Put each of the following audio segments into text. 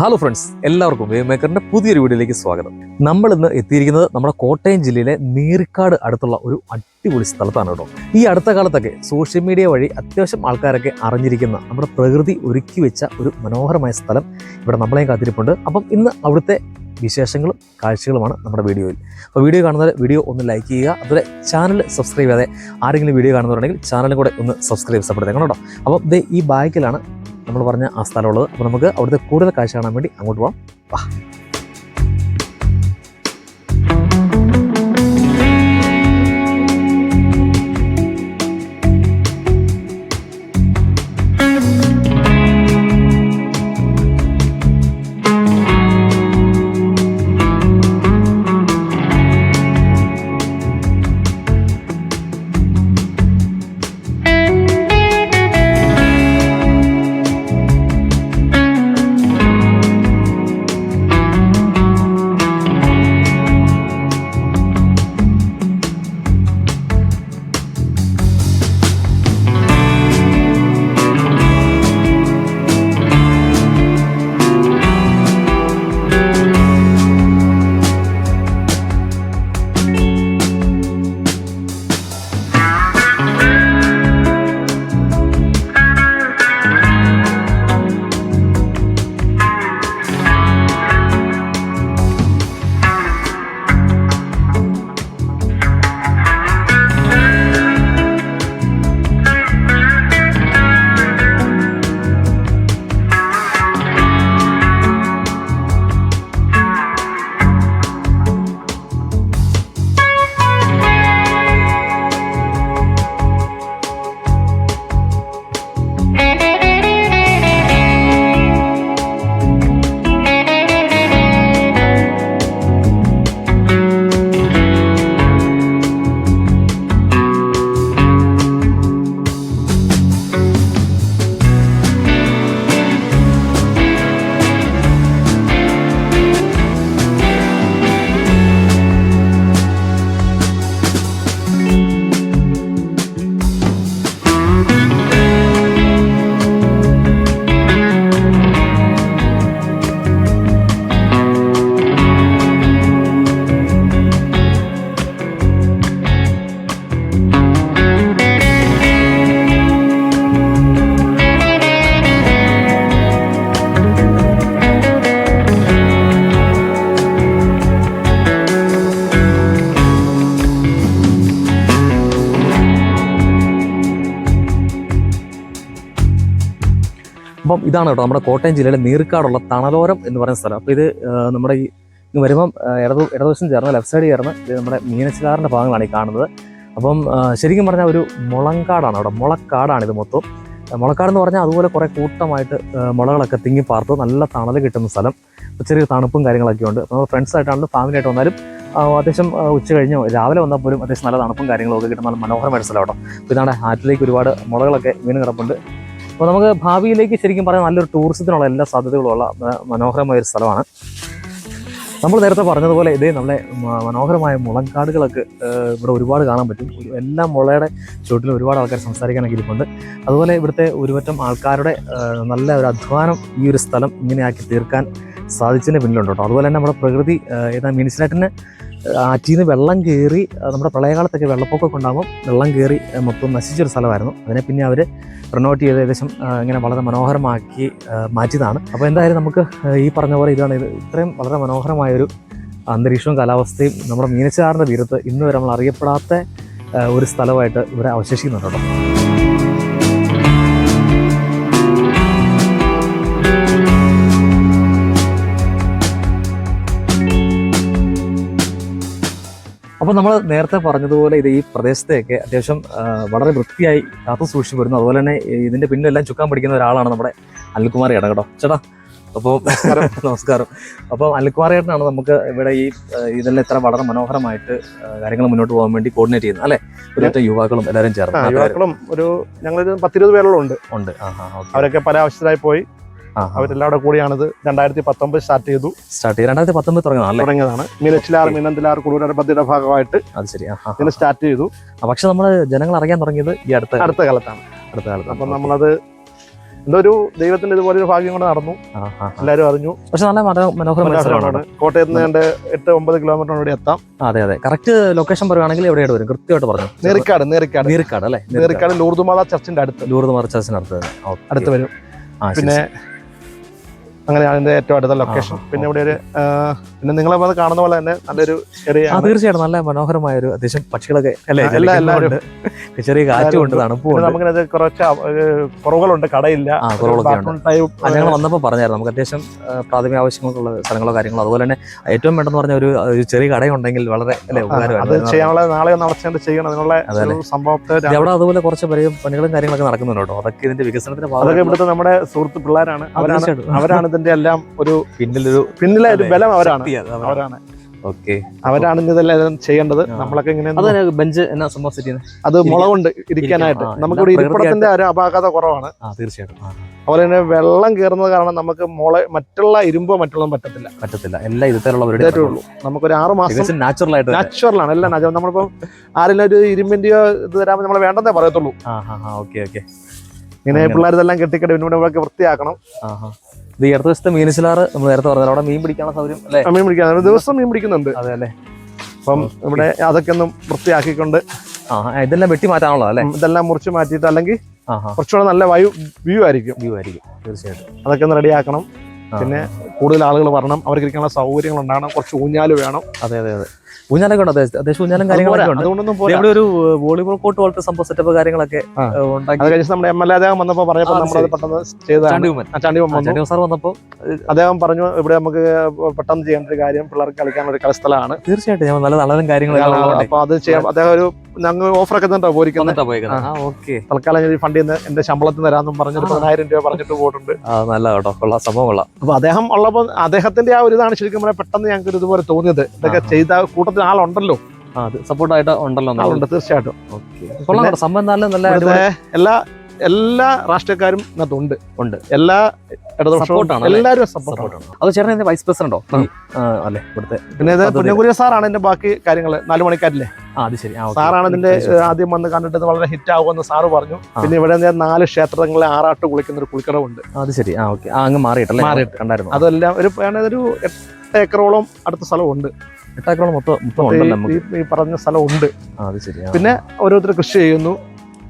Hello friends എല്ലാവർക്കും wave മേക്കറിന്റെ പുതിയൊരു വീഡിയോയിലേക്ക് സ്വാഗതം. നമ്മൾ ഇന്ന് എത്തിയിരിക്കുന്നത് നമ്മുടെ കോട്ടയം ജില്ലയിലെ നീർക്കാട് അടുത്തുള്ള ഒരു അടിപൊളി സ്ഥലത്താണ് കേട്ടോ. ഈ അടുത്ത കാലത്തൊക്കെ സോഷ്യൽ മീഡിയ വഴി അത്യാവശ്യം ആൾക്കാരൊക്കെ അറിഞ്ഞിരിക്കുന്ന നമ്മുടെ പ്രകൃതി ഒരുക്കി വെച്ച ഒരു മനോഹരമായ സ്ഥലം ഇവിടെ നമ്മളെയും കാത്തിരിപ്പുണ്ട്. അപ്പം ഇന്ന് അവിടുത്തെ വിശേഷങ്ങളും കാഴ്ചകളുമാണ് നമ്മുടെ വീഡിയോയിൽ. അപ്പോൾ വീഡിയോ കാണുന്നവർ വീഡിയോ ഒന്ന് ലൈക്ക് ചെയ്യുക. അതുപോലെ ചാനൽ സബ്സ്ക്രൈബ് ചെയ്യാതെ ആരെങ്കിലും വീഡിയോ കാണുന്നവരുണ്ടെങ്കിൽ ചാനലും കൂടെ ഒന്ന് സബ്സ്ക്രൈബ് സപ്പോർട്ട് കേട്ടോ. അപ്പോൾ ദേ ഈ ബാക്കിലാണ് നമ്മൾ പറഞ്ഞ ആ സ്ഥലമുള്ളത്. അപ്പോൾ നമുക്ക് അവിടുത്തെ കൂടുതൽ കാഴ്ച കാണാൻ വേണ്ടി അങ്ങോട്ട് പോകാം വാ. ഇതാണ് കേട്ടോ നമ്മുടെ കോട്ടയം ജില്ലയിലെ നീർക്കാടുള്ള തണലോരം എന്ന് പറയുന്ന സ്ഥലം. അപ്പോൾ ഇത് നമ്മുടെ ഈ വരുമ്പം ഇടതു ഇടതുവശം ചേർന്ന് ലെഫ്റ്റ് സൈഡ് ചേർന്ന് ഇത് നമ്മുടെ മീനച്ചിലാറിന്റെ ഭാഗങ്ങളാണ് ഈ കാണുന്നത്. അപ്പം ശരിക്കും പറഞ്ഞാൽ ഒരു മുളങ്കാടാണ് അവിടെ മുളക്കാടാണ് ഇത് മൊത്തം. മുളക്കാട് എന്ന് പറഞ്ഞാൽ അതുപോലെ കുറേ കൂട്ടമായിട്ട് മുളകളൊക്കെ തിങ്ങി പാർത്ത് നല്ല തണൽ കിട്ടുന്ന സ്ഥലം. ചെറിയ തണുപ്പും കാര്യങ്ങളൊക്കെ ഉണ്ട്. നമ്മൾ ഫ്രണ്ട്സ് ഫാമിലി ആയിട്ട് വന്നാലും അത്യാവശ്യം ഉച്ച കഴിഞ്ഞോ രാവിലെ വന്നാൽ പോലും അത്യാവശ്യം നല്ല തണുപ്പും കാര്യങ്ങളൊക്കെ കിട്ടുന്ന നല്ല മനോഹരമായ സ്ഥലം കേട്ടോ. ഇതാണ് ആറ്റിലേക്ക് ഒരുപാട് മുളകളൊക്കെ വീണ് കിടപ്പുണ്ട്. അപ്പോൾ നമുക്ക് ഭാവിയിലേക്ക് ശരിക്കും പറയാൻ നല്ലൊരു ടൂറിസത്തിനുള്ള എല്ലാ സാധ്യതകളുമുള്ള മനോഹരമായ ഒരു സ്ഥലമാണ്. നമ്മൾ നേരത്തെ പറഞ്ഞതുപോലെ ഇതേ നമ്മളെ മനോഹരമായ മുളങ്കാടുകളൊക്കെ ഇവിടെ ഒരുപാട് കാണാൻ പറ്റും. എല്ലാ മുളയുടെ ചുവട്ടിലും ഒരുപാട് ആൾക്കാർ സംസാരിക്കാനൊക്കെ ഇരിപ്പുണ്ട് അതുപോലെ ഇവിടുത്തെ ഒരുപറ്റം ആൾക്കാരുടെ നല്ല ഒരു അധ്വാനം ഈ ഒരു സ്ഥലം ഇങ്ങനെയാക്കി തീർക്കാൻ സാധിച്ചതിന് പിന്നിലുണ്ട് കേട്ടോ. അതുപോലെ തന്നെ നമ്മുടെ പ്രകൃതി ഏതാ മീനിച്ചിനായിട്ടിന് ആറ്റിൽ നിന്ന് വെള്ളം കയറി നമ്മുടെ പ്രളയകാലത്തൊക്കെ വെള്ളപ്പൊക്കമൊക്കെ ഉണ്ടാകുമ്പോൾ വെള്ളം കയറി മൊത്തം നശിച്ചൊരു സ്ഥലമായിരുന്നു. അതിനെ പിന്നെ അവർ റിനോട്ട് ചെയ്ത് ഏകദേശം ഇങ്ങനെ വളരെ മനോഹരമാക്കി മാറ്റിയതാണ്. അപ്പോൾ എന്തായാലും നമുക്ക് ഈ പറഞ്ഞ പോലെ ഇതാണ്. ഇത് ഇത്രയും വളരെ മനോഹരമായൊരു അന്തരീക്ഷവും കാലാവസ്ഥയും നമ്മുടെ മീനച്ചാറിന്റെ തീരത്ത് ഇന്ന് വരെ നമ്മൾ അറിയപ്പെടാത്ത ഒരു സ്ഥലമായിട്ട് ഇവിടെ അവശേഷിക്കുന്നുണ്ട് അപ്പോൾ നമ്മൾ നേരത്തെ പറഞ്ഞതുപോലെ ഇത് ഈ പ്രദേശത്തെയൊക്കെ അത്യാവശ്യം വളരെ വൃത്തിയായി കാത്തു സൂക്ഷിച്ചു വരുന്നു അതുപോലെ തന്നെ ഇതിന്റെ പിന്നിലെല്ലാം ചുക്കാൻ പിടിക്കുന്ന ഒരാളാണ് നമ്മുടെ അനിൽകുമാർ ഇടകടോ കേട്ടോ. ചേട്ടാ അപ്പോൾ നമസ്കാരം. അപ്പോൾ അനിൽകുമാർ ചേട്ടനാണ് നമുക്ക് ഇവിടെ ഈ ഇതെല്ലാം ഇത്ര വളരെ മനോഹരമായിട്ട് കാര്യങ്ങൾ മുന്നോട്ട് പോകാൻ വേണ്ടി കോർഡിനേറ്റ് ചെയ്യുന്നത്. അല്ലേ? ഒരു യുവാക്കളും എല്ലാവരും ചേർന്ന്. യുവാക്കളും ഒരു ഞങ്ങളൊരു പത്തിരുപത് പേരോളം ഉണ്ട്. ഉണ്ട്. അവരൊക്കെ പല ആവശ്യത്തിലായി പോയി. അവരെല്ലാവരും കൂടിയാണിത്. രണ്ടായിരത്തി പത്തൊമ്പത് സ്റ്റാർട്ട് ചെയ്തു. സ്റ്റാർട്ട് ചെയ്തു രണ്ടായിരത്തി പത്തൊമ്പത് തുടങ്ങുന്നതല്ലേ തുടങ്ങിയതാണ്. മീനച്ചിലാർ മീനന്തിലാർ കുടുംബ പദ്ധതിയുടെ ഭാഗമായിട്ട് അത് ശരി. ഇതിന് സ്റ്റാർട്ട് ചെയ്തു. പക്ഷെ നമ്മൾ ജനങ്ങൾ അറിയാൻ തുടങ്ങിയത് ഈ അടുത്ത അടുത്ത കാലത്താണ്. അടുത്ത കാലത്ത് അപ്പം നമ്മളത് എന്തോ ഒരു ദൈവത്തിന്റെ ഇതുപോലെ ഒരു ഭാഗ്യം കൊണ്ട് നടന്നു. എല്ലാവരും അറിഞ്ഞു. പക്ഷെ നല്ല മനോഹരമാണ്. കോട്ടയത്ത് നിന്ന് ഏതാണ്ട് എട്ട് ഒമ്പത് കിലോമീറ്ററിനോട് എത്താം. അതെ അതെ. കറക്റ്റ് ലൊക്കേഷൻ പറയുവാണെങ്കിൽ എവിടെയായിട്ട് വരും. കൃത്യമായിട്ട് പറഞ്ഞു. നേറിക്കാട് നേറിക്കാട് നീർക്കാട് അല്ലേ? നേറിക്കാട് ലൂർദുമാല ചർച്ചിന്റെ അടുത്ത്. ലൂർദുമാല ചർച്ചിന്റെ അടുത്ത്. അടുത്ത് വരും. പിന്നെ അങ്ങനെയാണ് ഇതിന്റെ ഏറ്റവും അടുത്ത ലൊക്കേഷൻ പിന്നെ ഇവിടെ ഒരു പിന്നെ നിങ്ങളെ അത് കാണുന്ന പോലെ തന്നെ നല്ലൊരു ചെറിയ തീർച്ചയായിട്ടും നല്ല മനോഹരമായ ഒരു അത്യാവശ്യം പക്ഷികളൊക്കെ അല്ലേ? എല്ലാ- എല്ലാവരും. ചെറിയ കാറ്റും ഉണ്ട് തണുപ്പും നമുക്കിത് കുറച്ച് കുറവുകളുണ്ട് കടയില്ല. ഞങ്ങൾ വന്നപ്പോൾ പറഞ്ഞായിരുന്നു നമുക്ക് അത്യാവശ്യം പ്രാഥമിക ആവശ്യങ്ങൾക്കുള്ള സ്ഥലങ്ങളോ കാര്യങ്ങളോ അതുപോലെ തന്നെ ഏറ്റവും വേണ്ടെന്ന് പറഞ്ഞ ഒരു ചെറിയ കടയുണ്ടെങ്കിൽ വളരെ അത് ചെയ്യാനുള്ള നാളെ നടച്ചേണ്ട ചെയ്യണം. അതിനുള്ള സംഭവത്തെ അവിടെ അതുപോലെ കുറച്ച് പണികളും കാര്യങ്ങളൊക്കെ നടക്കുന്നുണ്ട് കേട്ടോ. അതൊക്കെ ഇതിന്റെ വികസനത്തിന്റെ അതൊക്കെ ഇവിടുത്തെ നമ്മുടെ സുഹൃത്ത് പിള്ളേരാണ്. അവരാണ് അവരാണ് ഇതിന്റെ എല്ലാം ഒരു പിന്നിലൊരു പിന്നിലെ ഒരു ബലം അവരാണ്. അവരാണ്. അവരാണ് ഓക്കെ. അവരാണ് ഇതെല്ലാം ചെയ്യേണ്ടത് നമ്മളൊക്കെ ഇങ്ങനെ അത് ബെഞ്ച് എന്നാ സംഭവം സെറ്റ് ചെയ്യുന്നത്? അത് മുളകൊണ്ട് ഇരിക്കാനായിട്ട്. നമുക്ക് നമുക്കിവിടെ ഇരിപ്പിടത്തിന്റെ ഒരു അപാകത കുറവാണ്. ആ തീർച്ചയായിട്ടും. അതുപോലെ തന്നെ വെള്ളം കയറുന്നത് കാരണം നമുക്ക് മുള മറ്റുള്ള ഇരുമ്പോ മറ്റുള്ളതും പറ്റത്തില്ല. പറ്റത്തില്ല. എല്ലാം ഇതുതരമുള്ള ഇതേ ഉള്ളൂ. നമുക്കൊരു ആറ് മാസം നാച്ചുറൽ ആയിട്ട് നാച്ചുറലാണ് നാച്ചുറൽ ആണ്. എല്ലാം നാച്ചുറൽ നമ്മളിപ്പോ ആരെങ്കിലും ഒരു ഇരുമ്പിന്റെയോ ഇത് തരാമോ നമ്മൾ വേണ്ടെന്നേ പറയത്തുള്ളൂ. Okay okay. ഇങ്ങനെ പിള്ളേരിതെല്ലാം കെട്ടിക്കെട്ടി പിന്നെ വൃത്തിയാക്കണം. ഇത് ഈ അടുത്ത ദിവസത്തെ മീനച്ചിലാറ് നമ്മൾ നേരത്തെ പറഞ്ഞത് അവിടെ മീൻ പിടിക്കാനുള്ള സൗകര്യം അല്ലേ? മീൻ പിടിക്കാൻ. ദിവസം മീൻ പിടിക്കുന്നുണ്ട്. അതെ അല്ലേ? അപ്പം ഇവിടെ അതൊക്കെ ഒന്നും വൃത്തിയാക്കിക്കൊണ്ട് ആ ഇതെല്ലാം വെട്ടി മാറ്റാനുള്ളത് അല്ലേ? ഇതെല്ലാം മുറിച്ച് മാറ്റിയിട്ട് അല്ലെങ്കിൽ കുറച്ചുകൂടെ നല്ല വയു വ്യൂ ആയിരിക്കും. വ്യൂ ആയിരിക്കും തീർച്ചയായിട്ടും. അതൊക്കെ ഒന്ന് റെഡിയാക്കണം പിന്നെ കൂടുതൽ ആളുകൾ വരണം. അവർക്ക് ഇരിക്കാനുള്ള സൗകര്യങ്ങൾ ഉണ്ടാകണം. കുറച്ച് ഊഞ്ഞാൽ വേണം. അതെ അതെ അതെ. ഊഞ്ഞാലൊക്കെ ഉണ്ട്. അത്യാവശ്യം ഊഞ്ഞാലും കാര്യങ്ങളൊക്കെ ഉണ്ട്. ഇവിടെ ഒരു വോളിബോൾ കോർട്ട് പോലത്തെ സംഭവം സെറ്റപ്പ് കാര്യങ്ങളൊക്കെ നമ്മുടെ എം എൽ എ അദ്ദേഹം വന്നപ്പോൾ പറഞ്ഞപ്പോൾ നമ്മൾ പെട്ടെന്ന് വന്നു. സാർ വന്നപ്പോൾ അദ്ദേഹം പറഞ്ഞു ഇവിടെ നമുക്ക് പെട്ടെന്ന് ചെയ്യേണ്ട ഒരു കാര്യം പിള്ളേർക്ക് കളിക്കാനുള്ള ഒരു കളിസ്ഥലമാണ്. തീർച്ചയായിട്ടും നല്ല നല്ല നല്ലതും കാര്യങ്ങളൊക്കെ അപ്പോൾ അപ്പൊ അത് ചെയ്യാം. അദ്ദേഹം ഒരു ഞങ്ങൾ ഓഫർ ഒക്കെ പോയിരിക്കുന്നത്. തൽക്കാലം ഞാൻ ഫണ്ടിൽ നിന്ന് എന്റെ ശമ്പളത്തിൽ തരാമെന്നും പറഞ്ഞു ആ. പതിനായിരം രൂപ പറഞ്ഞിട്ട് പോയിട്ടുണ്ട്. നല്ല കേട്ടോ. കൊള്ളാം. സംഭവം കൊള്ളാം. അപ്പൊ അദ്ദേഹം ഉള്ളപ്പോൾ അദ്ദേഹത്തിന്റെ ആ ഒരു ഇതാണ് ശരിക്കും പറഞ്ഞാൽ പെട്ടെന്ന് ഞങ്ങൾക്ക് ഇതുപോലെ തോന്നിയത്. ഇതൊക്കെ ചെയ്ത കൂട്ടത്തിൽ ആളുണ്ടല്ലോ. ആ അത് സപ്പോർട്ടായിട്ട് ഉണ്ടല്ലോ ആളുണ്ട് തീർച്ചയായിട്ടും. കൊള്ളാം സംഭവം നല്ല നല്ല എല്ലാ എല്ലാ രാഷ്ട്രീയക്കാരും ഇതിനകത്തുണ്ട് ഉണ്ട്. എല്ലാ Support എല്ലാവരും സപ്പോർട്ടാണ്. സപ്പോർട്ടാണ്. അത് ചേട്ടൻ എന്റെ വൈസ് പ്രസിഡന്റോ അല്ലേ ഇവിടുത്തെ പിന്നെ ഇത്. പുന്നകുരിയ സാറാണ് ഇതിന്റെ ബാക്കി കാര്യങ്ങൾ നാലു മണിക്കാരില്ലേ? അത് ശരി. സാറാണ് ഇതിന്റെ. ആദ്യം വന്ന് കണ്ടിട്ട് വളരെ ഹിറ്റ് ആകുമെന്ന് സാറ് പറഞ്ഞു. പിന്നെ ഇവിടെ നാല് ക്ഷേത്രങ്ങളെ ആറാട്ട് കുളിക്കുന്ന ഒരു കുളിക്കടവുണ്ട്. അത് ശരി. ആ ഓക്കെ. അങ്ങ് മാറിയിട്ടല്ലേ? മാറിയിട്ട്. കണ്ടായിരുന്നു. അതെല്ലാം ഒരു ഒരു എട്ട് ഏക്കറോളം അടുത്ത സ്ഥലമുണ്ട്. എട്ടാക്രോളം മൊത്തം മൊത്തം ഉണ്ടല്ലോ നമുക്ക്. ഈ- ഈ പറഞ്ഞ സ്ഥലമുണ്ട് ആ അത് ശരി. ആ. പിന്നെ ഓരോരുത്തർ കൃഷി ചെയ്യുന്നു.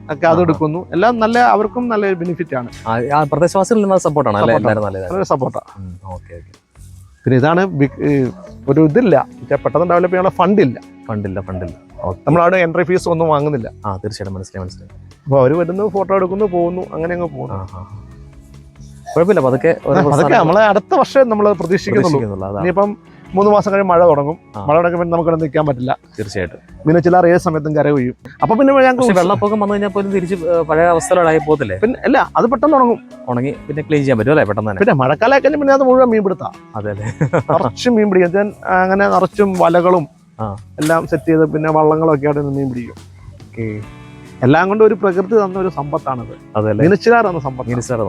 ഒക്കെ അത്. എടുക്കുന്നു. എല്ലാം നല്ല അവർക്കും നല്ല ബെനിഫിറ്റ് ആണ്. ആ, ആ പ്രദേശവാസികളിൽ നിന്ന് സപ്പോർട്ടാണ് അല്ലേ? Support ആണ്. എല്ലാവരും നല്ലതാണ് വളരെ സപ്പോർട്ടാണ് ഓക്കെ ഓക്കെ. പിന്നെ ഇതാണ് ബി- ഈ ഒരു ഇതില്ല. മറ്റേ പെട്ടെന്ന് ഡെവലപ്പ് ചെയ്യാനുള്ള ഫണ്ടില്ല ഫണ്ടില്ല ഫണ്ടില്ല ഓക്കെ. നമ്മൾ അവിടെ എൻട്രി ഫീസ് ഒന്നും വാങ്ങുന്നില്ല. ആ തീർച്ചയായിട്ടും. മനസ്സിലായി മനസ്സിലായി. അപ്പൊ അവർ വരുന്നു ഫോട്ടോ എടുക്കുന്നു പോകുന്നു അങ്ങനെ അങ്ങ് പോകുന്നു. ആ ആ ആ. കുഴപ്പമില്ല പതുക്കെ ഓരോ അതൊക്കെ നമ്മളെ അടുത്ത വർഷം നമ്മൾ പ്രതീക്ഷിക്കുന്നുള്ളൂ. പ്രതീക്ഷിക്കുന്നുള്ളൂ അതാണ്. ഇനിയിപ്പം മൂന്ന് മാസം കഴിഞ്ഞ് മഴ തുടങ്ങും. മഴ തുടങ്ങുമ്പോൾ നമുക്ക് ഇവിടെ നിൽക്കാൻ പറ്റില്ല. തീർച്ചയായിട്ടും. മീനച്ചിലാർ ഏത് സമയത്തും കര വീഴും അപ്പൊ പിന്നെ ഞങ്ങൾക്ക് വെള്ളപ്പൊക്കം വന്നു കഴിഞ്ഞാൽ പോലും തിരിച്ച് പഴയ അവസ്ഥകളായി പോകത്തില്ലേ? പിന്നെ അല്ല അത് പെട്ടെന്ന് തുടങ്ങും. ഉണങ്ങി പിന്നെ ക്ലീൻ ചെയ്യാൻ പറ്റും അല്ലേ? പെട്ടെന്ന് തന്നെ. പിന്നെ മഴക്കാലം കഴിഞ്ഞാൽ പിന്നെ അത് മുഴുവൻ മീൻ പിടുത്താം. അതെ അല്ലേ നിറച്ചും മീൻ പിടിക്കും. ഞാൻ അങ്ങനെ നിറച്ചും വലകളും എല്ലാം സെറ്റ് ചെയ്ത് പിന്നെ വള്ളങ്ങളും ഒക്കെ ആയിട്ട് മീൻ പിടിക്കും. എല്ലാം കൊണ്ട് ഒരു പ്രകൃതി തന്ന ഒരു സമ്പത്താണത്. അതെ മീനച്ചിലാർ എന്ന സമ്പത്ത്. മിനിസ്റ്റർ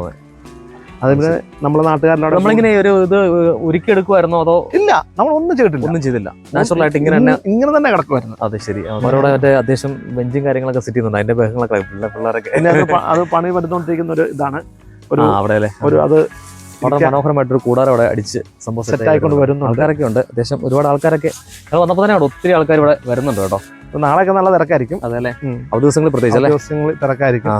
തോന്നുന്നത് അത് പിന്നെ നമ്മളെ നാട്ടുകാരിലോട് നമ്മളിങ്ങനെ ഒരു ഇത് ഉരുക്കിയെടുക്കുമായിരുന്നോ അതോ ഇല്ല നമ്മൾ ഒന്നും ചെയ്തിട്ടില്ല. ഒന്നും ചെയ്തില്ല. നാച്ചുറൽ ആയിട്ട് ഇങ്ങനെ തന്നെ ഇങ്ങനെ- തന്നെ കിടക്കുമായിരുന്നു അതെ ശരി. അവരോട് മറ്റേ അത്യാവശ്യം ബെഞ്ചും കാര്യങ്ങളൊക്കെ സെറ്റ് ചെയ്യുന്നുണ്ട്. അതിന്റെ ബഹങ്ങളൊക്കെ പിള്ളേ- പിള്ളേരൊക്കെ. അത് പണി പറ്റുന്നോണ്ടിരിക്കുന്ന ഒരു ഇതാണ്. ഒരു അവിടെ അല്ലേ? ഒരു അത് വളരെ മനോഹരമായിട്ട് മനോഹരമായിട്ടൊരു കൂടാരം അവിടെ അടിച്ച് സംഭവം സെറ്റ് ആയിക്കൊണ്ട് ആയിട്ടുണ്ട്. ആൾക്കാരൊക്കെ ഉണ്ട്. അത്യാവശ്യം ഒരുപാട് ആൾക്കാരൊക്കെ ഞങ്ങൾ വന്നപ്പോൾ തന്നെ അവിടെ ഒത്തിരി ആൾക്കാർ ഇവിടെ വരുന്നുണ്ട് കേട്ടോ. നാളെയൊക്കെ നല്ല തിരക്കായിരിക്കും. അതെ അല്ലേ. അവധി ദിവസങ്ങളിൽ പ്രത്യേകിച്ച് അല്ലേ? ദിവസങ്ങളിൽ തിരക്കായിരിക്കും.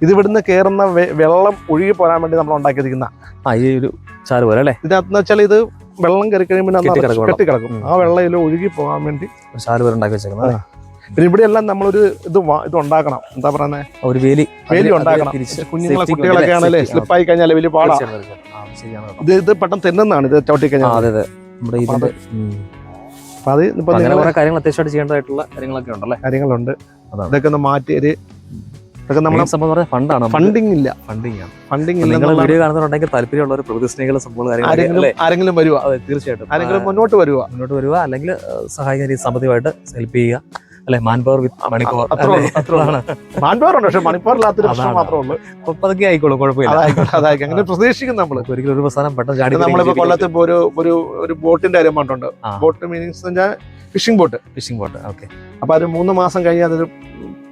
ഇത് ഇവിടുന്ന് കയറുന്ന വെള്ളം ഒഴുകി പോരാൻ വേണ്ടി നമ്മൾ ഉണ്ടാക്കിയിരിക്കുന്ന ആ ഈ ഒരു ചാറ് പോലെ അല്ലേ? ഇതിനകത്ത് വെച്ചാൽ ഇത് വെള്ളം കയറി കഴിയുമ്പോൾ അത് കെട്ടിക്കിടക്കും വെള്ളം. ആ വെള്ളം ഇതിൽ ഒഴുകി പോകാൻ വേണ്ടി ചാറ് പോലെ ഉണ്ടാക്കി വെച്ചേക്കുന്നത് പിന്നെ പിന്നെ ഇവിടെയെല്ലാം നമ്മളൊരു ഇത് ഇത് ഉണ്ടാക്കണം. എന്താ പറയുന്നത് ഒരു വേലി. വേലി ഉണ്ടാക്കണം. കുഞ്ഞുങ്ങളെ കുട്ടികളൊക്കെ ആണല്ലേ. സ്ലിപ്പായി കഴിഞ്ഞാൽ വലിയ പാടാ. തീർച്ചയായും, തീർച്ചയായും. ആ, ശരിയാണ് ഇത് ഇത് പെട്ടെന്ന് തെന്നുന്നതാണ്. ഇത് ചവിട്ടി കഴിഞ്ഞാൽ അതെ അതെ. നമ്മുടെ ഇതിന്റെ. അപ്പൊ അത് ഇപ്പൊ കാര്യങ്ങൾ അത്യാവശ്യമായിട്ട് ചെയ്യേണ്ടതായിട്ടുള്ള കാര്യങ്ങളൊക്കെ ഉണ്ടല്ലേ? കാര്യങ്ങളുണ്ട്. അതാണ്. ഇതൊക്കെ ഒന്ന് മാറ്റി ഒരു ഇതൊക്കെ നമ്മളെ സംഭവം പറഞ്ഞാൽ ഫണ്ടാണ് ഫണ്ടിങ് ഇല്ല. ഫണ്ടിങ് ആണ്. ഫണ്ടിങ് നിങ്ങൾ വീഡിയോ കാണുന്നുണ്ടെങ്കിൽ താല്പര്യമുള്ളവർ പ്രകൃതി സ്നേഹികളും സംഭവം ആരെങ്കിലും വരുക അതെ തീർച്ചയായിട്ടും. ആരെങ്കിലും മുന്നോട്ട് വരുക മുന്നോട്ട് വരുക അല്ലെങ്കിൽ സഹായിക്കാൻ രീതി സാമ്പത്തികമായിട്ട് ഹെൽപ്പ് ചെയ്യുക. അല്ലെ? മാൻ പവർ വിത്ത് മാൻ പവർ. മാൻപവറുണ്ട് പക്ഷെ മണിപ്പൂരില്ലാത്തൊരു പ്രശ്നം അതാണ്. മാത്രമേ ഉള്ളൂ. അതൊക്കെ ആയിക്കോളും കുഴപ്പമില്ല. അതായിരിക്കും അങ്ങനെ പ്രതീക്ഷിക്കും നമുക്ക് ഒരിക്കലും ഒരു പ്രസ്ഥാനം പെട്ടെന്ന് ചാടി നമ്മളിപ്പോ കൊല്ലത്ത് ഇപ്പൊ ഒരു ഒരു ഒരു ബോട്ടിന്റെ കാര്യം പറഞ്ഞിട്ടുണ്ട്. Boat meanings fishing boat fishing boat okay അപ്പൊ അത് മൂന്ന് മാസം കഴിഞ്ഞാൽ അതൊരു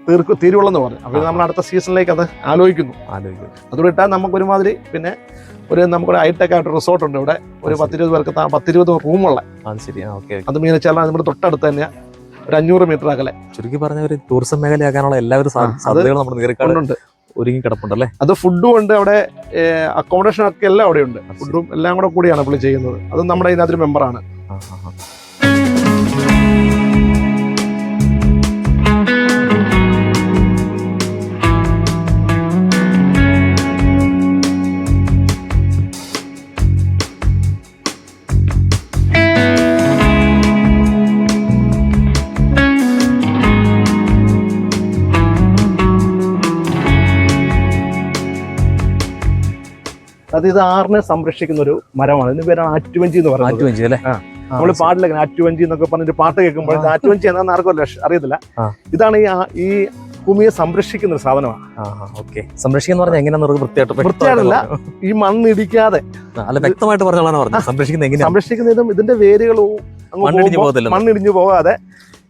തീർക്കും തീരുള്ളെന്ന് പറഞ്ഞു. അപ്പോൾ നമ്മൾ അടുത്ത സീസണിലേക്ക് അത് ആലോചിക്കുന്നു. ആലോചിക്കുന്നു. അതുകൂടെ ഇട്ടാൽ നമുക്ക് ഒരുമാതിരി പിന്നെ ഒരു നമുക്കൊരു ഹൈടെക് ആയിട്ട് റിസോർട്ട് ഉണ്ട് ഇവിടെ. ഒരു പത്തിരുപത് പേർക്ക് പത്തിരുപത് റൂമുള്ള. അത് ശരി. ഓക്കെ അത് മീനച്ചാലാണ് നമ്മുടെ തൊട്ടടുത്ത് തന്നെ ഒരു അഞ്ഞൂറ് മീറ്റർ അകലെ. ചുരുക്കി പറഞ്ഞ ഒരു ടൂറിസം മേഖലയാക്കാനുള്ള എല്ലാവരും സാധ്യതകളും നമ്മുടെ നീർക്കാട് ഉണ്ട് ഒരുങ്ങി കിടപ്പുണ്ടല്ലേ? അത് ഫുഡും ഉണ്ട് അവിടെ അക്കോമഡേഷൻ ഒക്കെ എല്ലാം അവിടെ ഉണ്ട്. ഫുഡും എല്ലാം കൂടെ കൂടിയാണ് പുള്ളി ചെയ്യുന്നത്. അത് നമ്മുടെ ഇതിനകത്തൊരു മെമ്പറാണ് ആ, അത് ഇത് ആറിനെ സംരക്ഷിക്കുന്ന ഒരു മരമാണ്. ഇതിന് പേരാണ് ആറ്റുവഞ്ചി എന്ന് പറയുന്നത്. ആറ്റുവഞ്ചി അല്ലേ. നമ്മൾ പാട്ടിലൊക്കെ ആറ്റുവഞ്ചി എന്നൊക്കെ പറഞ്ഞിട്ട് പാട്ട് കേൾക്കുമ്പോൾ ആറ്റുവഞ്ചി എന്നാന്ന് ആർക്കും അറിയത്തില്ല. ഇതാണ് ഈ ഈ ഭൂമിയെ സംരക്ഷിക്കുന്ന ഒരു സാധനമാണ്. ഓക്കെ. സംരക്ഷിക്കുന്ന പറഞ്ഞാൽ എങ്ങനെയാന്ന് വൃത്തിയായിട്ട് വൃത്തിയായിട്ടല്ല. ഈ മണ്ണ് ഇടിക്കാതെ അല്ല വ്യക്തമായിട്ട് പറഞ്ഞാണ് പറഞ്ഞത്. സംരക്ഷിക്കുന്നത് എങ്ങനെ സംരക്ഷിക്കുന്നതും ഇതിന്റെ വേരുകളും അങ്ങ് മണ്ണിടിഞ്ഞ് പോകാതെ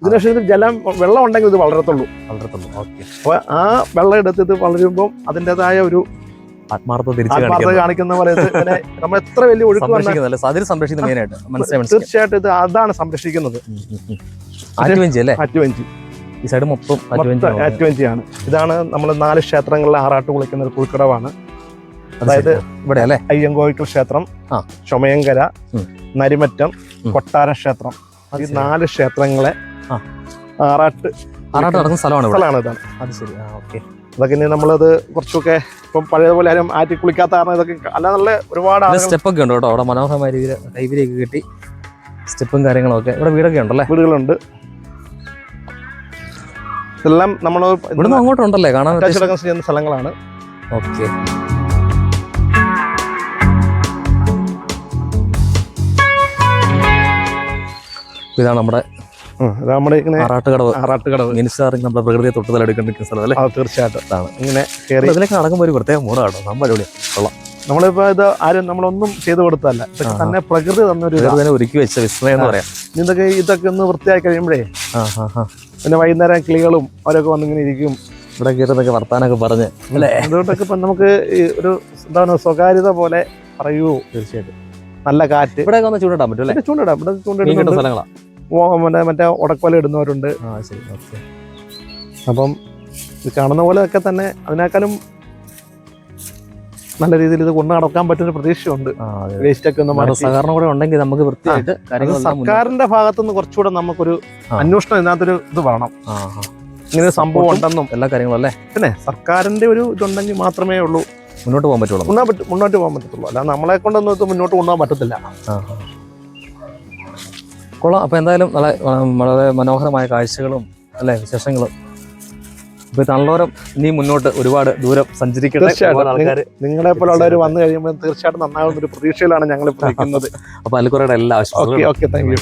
ഇതിന് ജലം വെള്ളം ഉണ്ടെങ്കിൽ ഇത് വളരത്തുള്ളൂ. വളരത്തുള്ളൂ. ഓക്കെ. അപ്പൊ ആ വെള്ളം എടുത്ത് ഇത് വളരുമ്പോൾ അതിന്റെതായ ഒരു ആത്മാർത്ഥത തിരിച്ചു കാണിക്കുന്ന പോലെ നമ്മൾ എത്ര വലിയ ഒഴുക്ക് സംരക്ഷിക്കുന്നത് മെയിനായിട്ട്. മനസ്സിലായി തീർച്ചയായിട്ടും ഇത് അതാണ് സംരക്ഷിക്കുന്നത്. ആറ്റുവഞ്ചി അല്ലേ? ആറ്റുവഞ്ചി ഈ സൈഡ് മൊത്തം ആറ്റുവഞ്ചി മൊത്തം ആറ്റുവഞ്ചിയാണ് ഇതാണ് നമ്മൾ നാല് ക്ഷേത്രങ്ങളിൽ ആറാട്ട് കുളിക്കുന്ന ഒരു കുളിക്കടവാണ് അതായത് ഇവിടെ അല്ലേ? അയ്യങ്കോയിക്കൽ ക്ഷേത്രം ആ. ചുമയങ്കര നരിമറ്റം കൊട്ടാര ക്ഷേത്രം. ഈ നാല് ക്ഷേത്രങ്ങളെ ആറാട്ട് ആറാട്ട് നടക്കുന്ന സ്ഥലമാണ് സ്ഥലമാണ് ഇതാണ്. അത് ശരി. ഓക്കെ. അതൊക്കെ ഇനി നമ്മളത് കുറച്ചൊക്കെ ഇപ്പം പഴയതുപോലെ ആരും ആറ്റി കുളിക്കാത്ത കാരണം ഇതൊക്കെ അല്ല നല്ല ഒരുപാട് സ്റ്റെപ്പൊക്കെ സ്റ്റെപ്പ് ഒക്കെ ഉണ്ട് കേട്ടോ. അവിടെ മനോഹരമായ രീതിയിൽ കൈവിരിയൊക്കെ കെട്ടി. സ്റ്റെപ്പും കാര്യങ്ങളൊക്കെ. ഇവിടെ വീടൊക്കെ ഉണ്ടല്ലേ? വീടുകളുണ്ട്. ഇതെല്ലാം നമ്മൾ ഇവിടുന്ന് അങ്ങോട്ടുണ്ടല്ലേ കാണാൻ ചെയ്യുന്ന സ്ഥലങ്ങളാണ്. ഓക്കെ ഇതാണ് നമ്മുടെ നമ്മുടെ ഇങ്ങനെ ആറാട്ടുകടവ്. ആറാട്ടുകടവ്. മിനിസ്റ്റാർ നമ്മുടെ പ്രകൃതിയെ തൊട്ടുതലെടുക്കേണ്ടിരിക്കുന്ന സ്ഥലം അല്ലേ? തീർച്ചയായിട്ടും. അതാണ്. ഇങ്ങനെ കയറി ഇതിലേക്ക് നടക്കുമ്പോൾ ഒരു പ്രത്യേക മൂടാട്ടോ നമ്മൾ അടിപൊളിയാണ് നമ്മളിപ്പോ ഇത് ആരും നമ്മളൊന്നും ചെയ്തു കൊടുത്തല്ല ഇതൊക്കെ. തന്നെ പ്രകൃതി തന്നൊരു. പ്രകൃതിനെ ഒരുക്കി വെച്ച വിസ്മയം എന്ന് പറയാം. ഇതൊക്കെ ഇതൊക്കെ ഒന്ന് വൃത്തിയായി കഴിയുമ്പോഴേ പിന്നെ വൈകുന്നേരം കിളികളും അവരൊക്കെ വന്നിങ്ങനെ ഇരിക്കും. ഇവിടെ കയറുന്നൊക്കെ വർത്താനൊക്കെ പറഞ്ഞ്. അല്ലേ? അതുകൊണ്ടൊക്കെ ഇപ്പം നമുക്ക് ഒരു എന്താണ് സ്വകാര്യത പോലെ പറയൂ. തീർച്ചയായിട്ടും. നല്ല കാറ്റ്. ഇവിടെ ഒന്ന് ചൂണ്ടിടാൻ പറ്റും അല്ലേ? ചൂണ്ടിടാം. ഇവിടെ ചൂണ്ടിടുന്ന കിട്ടുന്ന ചൂണ്ടിടുന്നുണ്ട് സ്ഥലങ്ങളാ. ഓ, മറ്റേ മറ്റേ ഉടക്കോല ഇടുന്നവരുണ്ട്. ആ ശരി ഓക്കെ. അപ്പം ഇത് കാണുന്ന പോലെ ഒക്കെ തന്നെ അതിനേക്കാളും നല്ല രീതിയിൽ ഇത് കൊണ്ടു നടക്കാൻ പറ്റുന്ന പ്രതീക്ഷയുണ്ട്. വേസ്റ്റ് ഒക്കെ ഒന്ന് സഹകരണം കൂടെ ഉണ്ടെങ്കിൽ നമുക്ക് വൃത്തിയായിട്ട് സർക്കാരിന്റെ ഭാഗത്തുനിന്ന് കുറച്ചുകൂടെ നമുക്കൊരു. അന്വേഷണം ഇതിനകത്തൊരു ഇത് വേണം. ഇങ്ങനെ സംഭവം ഉണ്ടെന്നും. എല്ലാ കാര്യങ്ങളും അല്ലേ? പിന്നെ സർക്കാരിന്റെ ഒരു ഇതുണ്ടെങ്കിൽ മാത്രമേ ഉള്ളൂ. മുന്നോട്ട് പോകാൻ പറ്റുള്ളൂ. മുന്നോട്ട് പോകാൻ പറ്റത്തുള്ളൂ. അല്ലാതെ നമ്മളെ കൊണ്ടൊന്നും ഇത് മുന്നോട്ട് കൊണ്ടുപോകാൻ പറ്റത്തില്ല. കൊള്ളാം. അപ്പോൾ എന്തായാലും നല്ല വളരെ മനോഹരമായ കാഴ്ചകളും അല്ലേ വിശേഷങ്ങളും. ഇപ്പൊ തള്ളോരം നീ മുന്നോട്ട് ഒരുപാട് ദൂരം സഞ്ചരിക്കട്ടെ. നിങ്ങളെ പോലുള്ളവർ വന്നു കഴിയുമ്പോൾ തീർച്ചയായിട്ടും നന്നാകുന്ന ഒരു പ്രതീക്ഷയിലാണ് ഞങ്ങൾ നിൽക്കുന്നത്. അപ്പോൾ അൽക്കുറയുടെ എല്ലാ ഓക്കെ ആവശ്യങ്ങളും ഓക്കെ താങ്ക് യു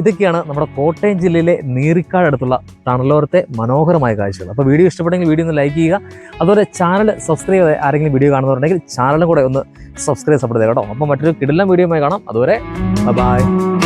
ഇതൊക്കെയാണ് നമ്മുടെ കോട്ടയം ജില്ലയിലെ നീറിക്കാട് അടുത്തുള്ള തണലോരത്തെ മനോഹരമായ കാഴ്ചകൾ. അപ്പോൾ വീഡിയോ ഇഷ്ടപ്പെട്ടെങ്കിൽ വീഡിയോ ഒന്ന് ലൈക്ക് ചെയ്യുക. അതുപോലെ ചാനൽ സബ്സ്ക്രൈബ് ചെയ്ത് ആരെങ്കിലും വീഡിയോ കാണുന്നുണ്ടെങ്കിൽ ചാനലും കൂടെ ഒന്ന് സബ്സ്ക്രൈബ് സപ്പോർട്ട് ചെയ്യുക കേട്ടോ. അപ്പോൾ മറ്റൊരു കിടിലം വീഡിയോയുമായി കാണാം. അതുവരെ ബൈ